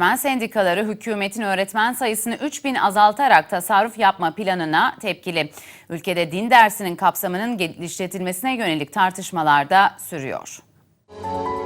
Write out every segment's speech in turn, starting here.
Öğretmen sendikaları hükümetin öğretmen sayısını 3000 azaltarak tasarruf yapma planına tepkili. Ülkede din dersinin kapsamının genişletilmesine yönelik tartışmalar da sürüyor. 1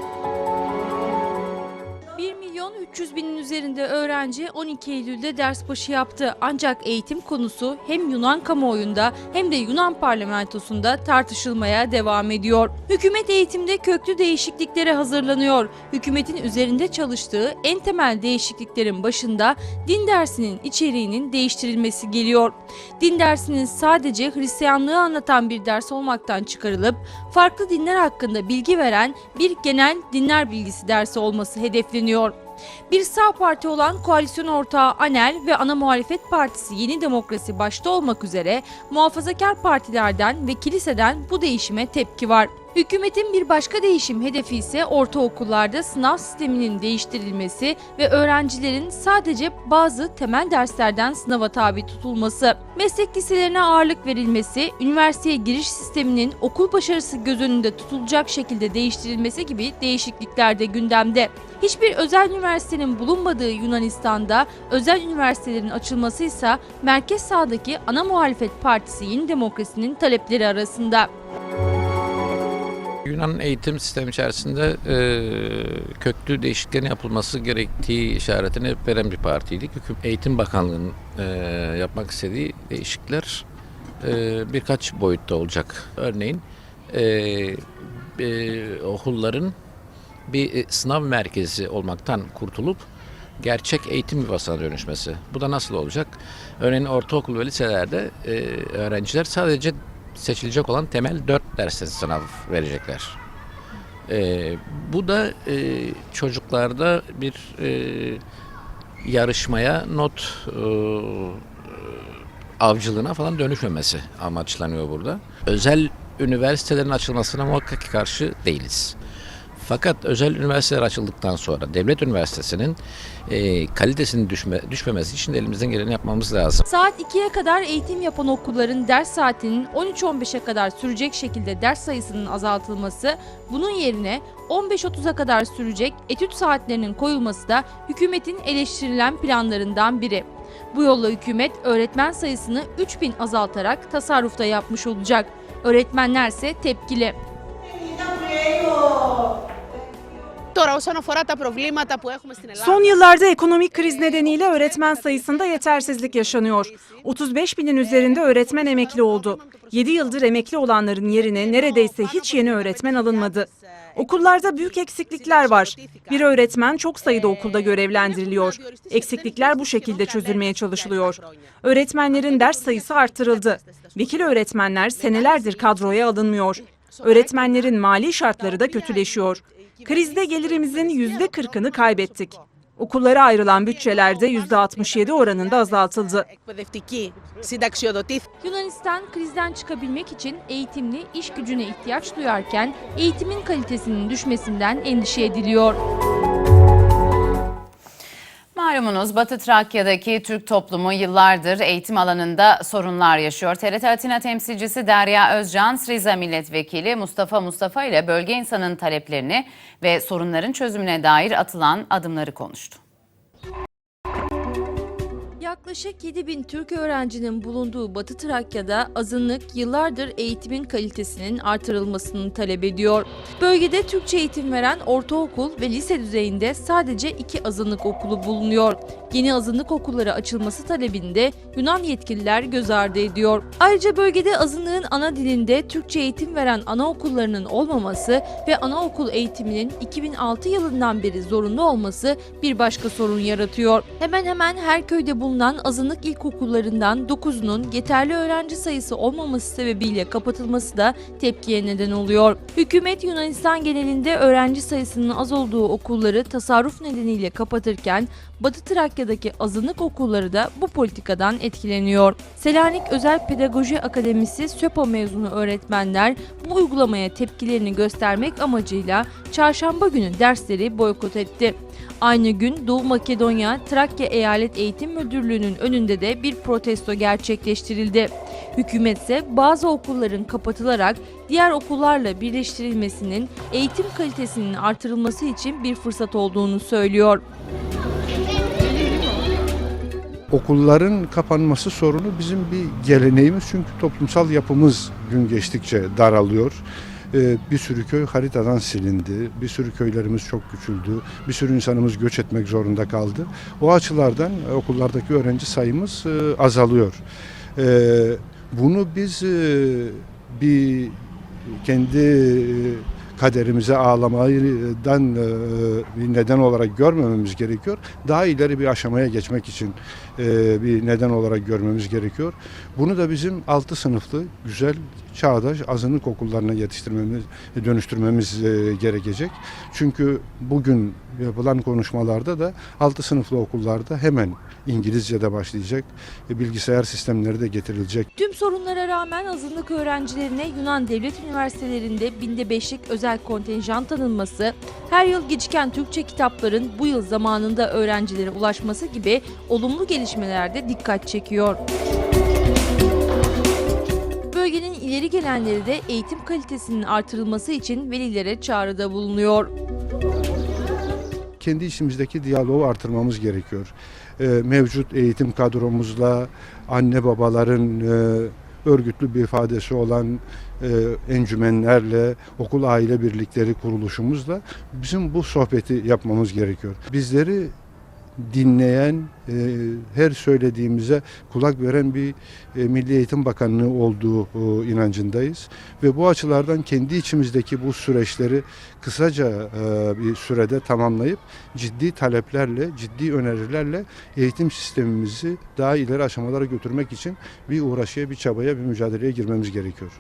300 binin üzerinde öğrenci 12 Eylül'de ders başı yaptı. Ancak eğitim konusu hem Yunan kamuoyunda hem de Yunan parlamentosunda tartışılmaya devam ediyor. Hükümet eğitimde köklü değişikliklere hazırlanıyor. Hükümetin üzerinde çalıştığı en temel değişikliklerin başında din dersinin içeriğinin değiştirilmesi geliyor. Din dersinin sadece Hristiyanlığı anlatan bir ders olmaktan çıkarılıp farklı dinler hakkında bilgi veren bir genel dinler bilgisi dersi olması hedefleniyor. Bir sağ parti olan koalisyon ortağı ANEL ve ana muhalefet partisi Yeni Demokrasi başta olmak üzere muhafazakar partilerden ve kiliseden bu değişime tepki var. Hükümetin bir başka değişim hedefi ise ortaokullarda sınav sisteminin değiştirilmesi ve öğrencilerin sadece bazı temel derslerden sınava tabi tutulması. Meslek liselerine ağırlık verilmesi, üniversiteye giriş sisteminin okul başarısı göz önünde tutulacak şekilde değiştirilmesi gibi değişiklikler de gündemde. Hiçbir özel üniversitenin bulunmadığı Yunanistan'da özel üniversitelerin açılması ise merkez sağdaki ana muhalefet partisi Yeni Demokrasi'nin talepleri arasında. Yunan eğitim sistemi içerisinde e, köklü değişikliklerin yapılması gerektiği işaretini veren bir partiydik. Hüküm Eğitim Bakanlığı'nın e, yapmak istediği değişiklikler e, birkaç boyutta olacak. Örneğin e, e, okulların bir e, sınav merkezi olmaktan kurtulup gerçek eğitim yuvasına dönüşmesi. Bu da nasıl olacak? Örneğin ortaokul ve liselerde e, öğrenciler sadece seçilecek olan temel dört derste sınav verecekler. E, bu da e, çocuklarda bir e, yarışmaya, not e, avcılığına falan dönüşmemesi amaçlanıyor burada. Özel üniversitelerin açılmasına muhakkak karşı değiliz. Fakat özel üniversiteler açıldıktan sonra devlet üniversitesinin e, kalitesinin düşme, düşmemesi için de elimizden geleni yapmamız lazım. Saat 2'ye kadar eğitim yapan okulların ders saatinin 13-15'e kadar sürecek şekilde ders sayısının azaltılması, bunun yerine 15.30'a kadar sürecek etüt saatlerinin koyulması da hükümetin eleştirilen planlarından biri. Bu yolla hükümet öğretmen sayısını 3000 azaltarak tasarrufta yapmış olacak. Öğretmenlerse tepkili. Τώρα όσον αφορά τα προβλήματα που έχουμε στην Ελλάδα... Son yıllarda ekonomik kriz nedeniyle öğretmen sayısında yetersizlik yaşanıyor. 35 binin üzerinde öğretmen emekli oldu. 7 yıldır emekli olanların yerine neredeyse hiç yeni öğretmen alınmadı. Okullarda büyük eksiklikler var. Bir öğretmen çok sayıda okulda görevlendiriliyor. Eksiklikler bu şekilde çözülmeye çalışılıyor. Öğretmenlerin ders sayısı artırıldı. Vekil öğretmenler senelerdir kadroya alınmıyor. Öğretmenlerin mali şartları da kötüleşiyor. Krizde gelirimizin yüzde 40'ını kaybettik. Okullara ayrılan bütçelerde yüzde 67 oranında azaltıldı. Yunanistan krizden çıkabilmek için eğitimli iş gücüne ihtiyaç duyarken eğitimin kalitesinin düşmesinden endişe ediliyor. Malumunuz Batı Trakya'daki Türk toplumu yıllardır eğitim alanında sorunlar yaşıyor. TRT Atina temsilcisi Derya Özcan, Sriza Milletvekili Mustafa Mustafa ile bölge insanın taleplerini ve sorunların çözümüne dair atılan adımları konuştu. Yaklaşık 7 bin Türk öğrencinin bulunduğu Batı Trakya'da azınlık yıllardır eğitimin kalitesinin artırılmasını talep ediyor. Bölgede Türkçe eğitim veren ortaokul ve lise düzeyinde sadece iki azınlık okulu bulunuyor. Yeni azınlık okulları açılması talebinde Yunan yetkililer göz ardı ediyor. Ayrıca bölgede azınlığın ana dilinde Türkçe eğitim veren anaokullarının olmaması ve anaokul eğitiminin 2006 yılından beri zorunlu olması bir başka sorun yaratıyor. Hemen hemen her köyde bulunan azınlık ilkokullarından 9'unun yeterli öğrenci sayısı olmaması sebebiyle kapatılması da tepkiye neden oluyor. Hükümet Yunanistan genelinde öğrenci sayısının az olduğu okulları tasarruf nedeniyle kapatırken Batı Trakya'daki azınlık okulları da bu politikadan etkileniyor. Selanik Özel Pedagoji Akademisi SÖPA mezunu öğretmenler bu uygulamaya tepkilerini göstermek amacıyla çarşamba günü dersleri boykot etti. Aynı gün Doğu Makedonya Trakya Eyalet Eğitim Müdürlüğü'nün önünde de bir protesto gerçekleştirildi. Hükümet ise bazı okulların kapatılarak diğer okullarla birleştirilmesinin eğitim kalitesinin artırılması için bir fırsat olduğunu söylüyor. Okulların kapanması sorunu bizim bir geleneğimiz çünkü toplumsal yapımız gün geçtikçe daralıyor. Ee, Bir sürü köy haritadan silindi, bir sürü köylerimiz çok küçüldü, bir sürü insanımız göç etmek zorunda kaldı. O açılardan e, okullardaki öğrenci sayımız e, azalıyor. Ee, Bunu biz e, bir kendi kaderimize ağlamaydan e, bir neden olarak görmememiz gerekiyor. Daha ileri bir aşamaya geçmek için e, bir neden olarak görmemiz gerekiyor. Bunu da bizim 6 sınıflı güzel çağdaş azınlık okullarına yetiştirmemiz, dönüştürmemiz e, gerekecek. Çünkü bugün yapılan konuşmalarda da 6 sınıflı okullarda hemen İngilizce'de başlayacak, bilgisayar sistemleri de getirilecek. Tüm sorunlara rağmen azınlık öğrencilerine Yunan devlet üniversitelerinde binde beşlik özel kontenjan tanınması, her yıl geciken Türkçe kitapların bu yıl zamanında öğrencilere ulaşması gibi olumlu gelişmeler de dikkat çekiyor. Bölgenin ileri gelenleri de eğitim kalitesinin artırılması için velilere çağrıda bulunuyor. kendi içimizdeki diyaloğu artırmamız gerekiyor. Ee, mevcut eğitim kadromuzla anne babaların e, örgütlü bir ifadesi olan e, encümenlerle, okul aile birlikleri kuruluşumuzla bizim bu sohbeti yapmamız gerekiyor. Bizleri dinleyen, e, her söylediğimize kulak veren bir e, Milli Eğitim Bakanlığı olduğu inancındayız. Ve bu açılardan kendi içimizdeki bu süreçleri kısaca e, bir sürede tamamlayıp ciddi taleplerle, ciddi önerilerle eğitim sistemimizi daha ileri aşamalara götürmek için bir uğraşıya, bir çabaya, bir mücadeleye girmemiz gerekiyor.